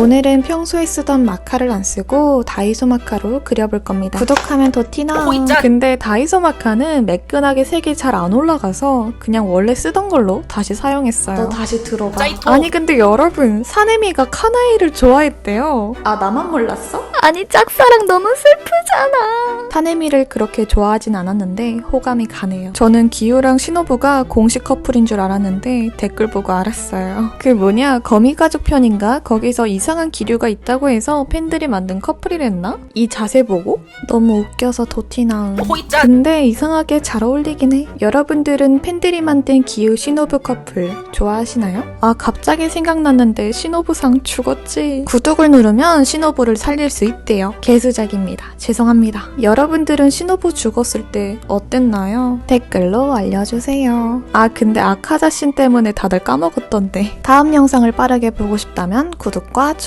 오늘은 평소에 쓰던 마카를 안 쓰고 다이소 마카로 그려볼 겁니다. 구독하면 더 티나. 오, 있자. 근데 다이소 마카는 매끈하게 색이 잘 안 올라가서 그냥 원래 쓰던 걸로 다시 사용했어요. 너 다시 들어봐. 짜이토. 아니 근데 여러분 사내미가 카나이를 좋아했대요. 아 나만 몰랐어? 아니 짝사랑 너무 슬프잖아. 사내미를 그렇게 좋아하진 않았는데 호감이 가네요. 저는 기우랑 신호부가 공식 커플인 줄 알았는데 댓글 보고 알았어요. 그 뭐냐 거미 가족 편인가 거기서 이상한 기류가 있다고 해서 팬들이 만든 커플이랬나? 이 자세 보고 너무 웃겨서. 호이짠 근데 이상하게 잘 어울리긴 해. 여러분들은 팬들이 만든 기우 신호부 커플 좋아하시나요? 아 갑자기 생각났는데 신호부상 죽었지. 구독을 누르면 신호부를 살릴 수 있대요. 개수작입니다. 죄송합니다. 여러 분들은 신호부 죽었을 때 어땠나요? 댓글로 알려주세요. 아 근데 아카자신 때문에 다들 까먹었던데. 다음 영상을 빠르게 보고 싶다면 구독과 좋아요